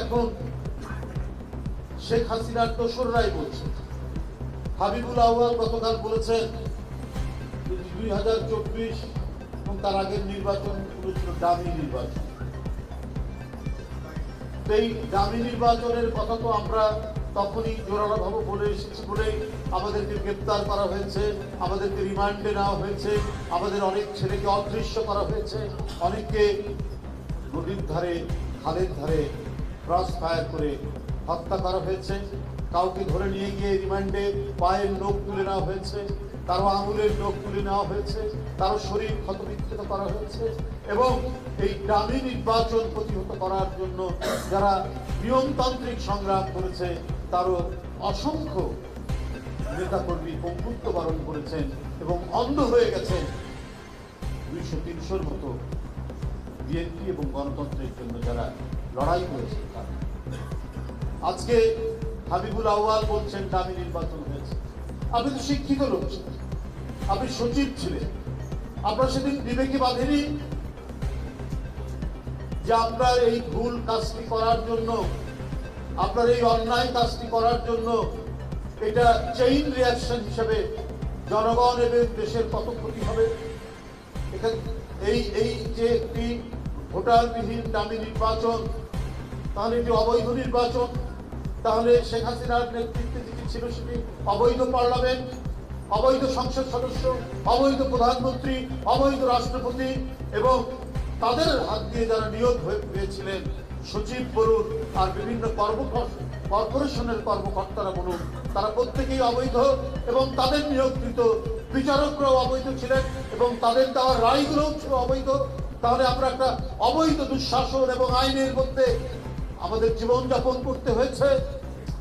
এখন শেখ হাসিনার দোসররাই বলছে। হাবিবুল আউয়াল গতকাল বলেছেন, দুই হাজার চব্বিশ এবং তার আগের নির্বাচন ছিল দামি নির্বাচন। এই দামি নির্বাচনের কথা তো আমরা তখনই জোরালোভাবে বলে এসেছি বলেই আমাদেরকে গ্রেপ্তার করা হয়েছে, আমাদেরকে রিমান্ডে নেওয়া হয়েছে, আমাদের অনেক ছেলেকে অদৃশ্য করা হয়েছে, অনেককে নদীর ধারে, খালের ধারে ক্রস ফায়ার করে হত্যা করা হয়েছে। কাউকে ধরে নিয়ে গিয়ে রিমান্ডে পায়ের লোক তুলে নেওয়া হয়েছে তারও আঙুলের লোক তুলে নেওয়া হয়েছে তারও শরীর ক্ষতবিক্ষত করা হয়েছে এবং এই গ্রামীণ নির্বাচন প্রতিহত করার জন্য যারা নিয়মতান্ত্রিক সংগ্রাম করেছে, তারও অসংখ্য নেতাকর্মী পঙ্গুত্ব বরণ করেছেন এবং অন্ধ হয়ে গেছেন দুইশো তিনশোর মতো বিএনপি এবং গণতন্ত্রের জন্য যারা লড়াই করেছে আজকে হাবিবুল আউয়াল বলছেন দামি নির্বাচন হয়েছে। আপনি তো শিক্ষিত লোক আপনি সচিব ছিলেন। আপনার সেদিন বিবেকে বাঁধেনি যে আপনার এই ভুল কাজটি করার জন্য, আপনার এই অন্যায় কাজটি করার জন্য এটা চেইন রিয়াকশন হিসেবে জনগণ এবং দেশের কত ক্ষতি হবে? এখানে এই এই যে একটি ভোটারবিহীন দামি নির্বাচন তাহলে এটি অবৈধ নির্বাচন, তাহলে শেখ হাসিনার নেতৃত্বে যেটি ছিল সেটি অবৈধ পার্লামেন্ট, অবৈধ সংসদ সদস্য, অবৈধ প্রধানমন্ত্রী, অবৈধ রাষ্ট্রপতি এবং তাদের হাত দিয়ে যারা নিয়োগ হয়ে হয়েছিলেন সচিব বলুন আর বিভিন্ন কর্পোরেশনের কর্মকর্তারা বলুন, তারা প্রত্যেকেই অবৈধ এবং তাদের নিয়োগকৃত বিচারকরাও অবৈধ ছিলেন এবং তাদের দেওয়া রায়গুলোও ছিল অবৈধ। তাহলে আমরা একটা অবৈধ দুঃশাসন এবং আইনের মধ্যে আমাদের জীবনযাপন করতে হয়েছে।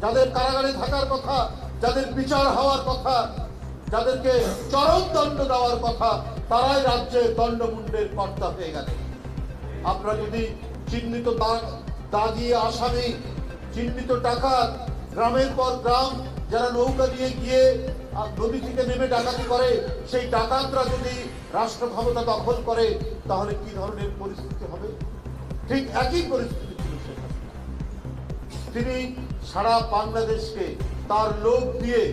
যাদের কারাগারে থাকার কথা, যাদের বিচার হওয়ার কথা, যাদেরকে চরম দণ্ড দেওয়ার কথা, তারাই রাজ্যে দণ্ডমুণ্ডের কর্তা হয়ে গেছে। আপনারা যদি চিহ্নিত দাগ আসামি, চিহ্নিত টাকা গ্রামের পর গ্রাম যারা নৌকা দিয়ে গিয়ে নদী থেকে নেমে ডাকাতি করে, সেই ডাকাতরা যদি রাষ্ট্র ক্ষমতা দখল করে, তাহলে কি ধরনের পরিস্থিতি হবে? ঠিক একই পরিস্থিতি। তিনি সারা বাংলাদেশকে তার লোক দিয়ে,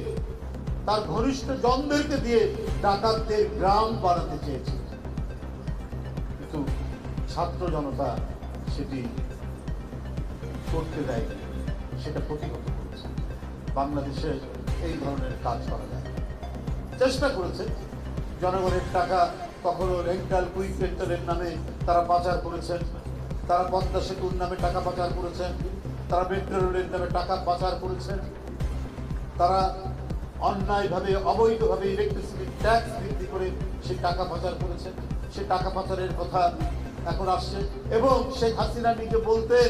তার ঘনিষ্ঠ জনদেরকে দিয়ে ডাকাতদের গ্রাম বানাতে চেয়েছিলেন কিন্তু ছাত্র জনতা সেটি করতে দেয় সেটা প্রতিহত করেছে। বাংলাদেশে এই ধরনের কাজ করা যায় চেষ্টা করেছে। জনগণের টাকা কখনো রেন্টাল কুইক রেন্টালের নামে তারা পাচার করেছেন, তারা পদ্মা সেতুর নামে টাকা পাচার করেছেন। তারা মেট্রো রেলের নামে টাকা পাচার করেছেন তারা অন্যায়ভাবে, অবৈধভাবে ইলেকট্রিসিটি ট্যাক্স বৃদ্ধি করে সে টাকা পাচার করেছেন সে টাকা পাচারের কথা এখন আসছে। এবং শেখ হাসিনা নিজে বলতেন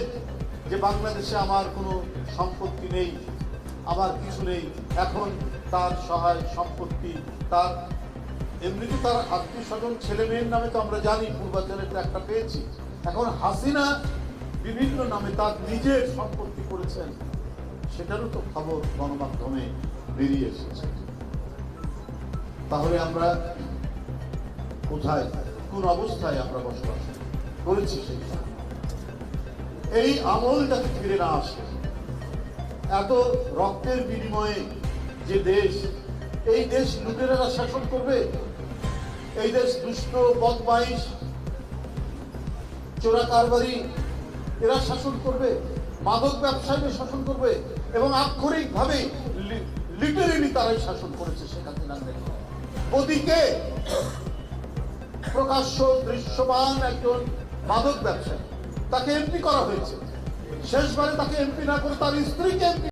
যে, বাংলাদেশে আমার কোনো সম্পত্তি নেই, আমার কিছু নেই। এখন তার সহায় সম্পত্তি, তার এমনিতে তার আত্মীয় স্বজন ছেলে মেয়ের নামে তো আমরা জানি পূর্বাঞ্চলের তো একটা পেয়েছি। এখন হাসিনা বিভিন্ন নামে তার নিজের সম্পত্তি করেছেন। সেটারও তো খবর গণমাধ্যমে বেরিয়ে এসেছে। তাহলে আমরা কোথায়, কোন অবস্থায় আমরা বসবাস করেছি সেই এই আমল যাতে ফিরে না আসে এত রক্তের বিনিময়ে যে দেশ, এই দেশ লুটেরারা শাসন করবে? এই দেশ দুষ্ট, বদমাইশ চোরা কারবারি এরা শাসন করবে, মাদক ব্যবসায়ীরা শাসন করবে এবং আক্ষরিক ভাবে লিটারেলি তারাই শাসন করেছে সেখানে ওদিকে প্রকাশ্য দৃশ্যমান একজন মাদক ব্যবসায়ী, তাকে এমপি করা হয়েছে। শেষবারে তাকে এমপি না করে তার স্ত্রীকে এমপি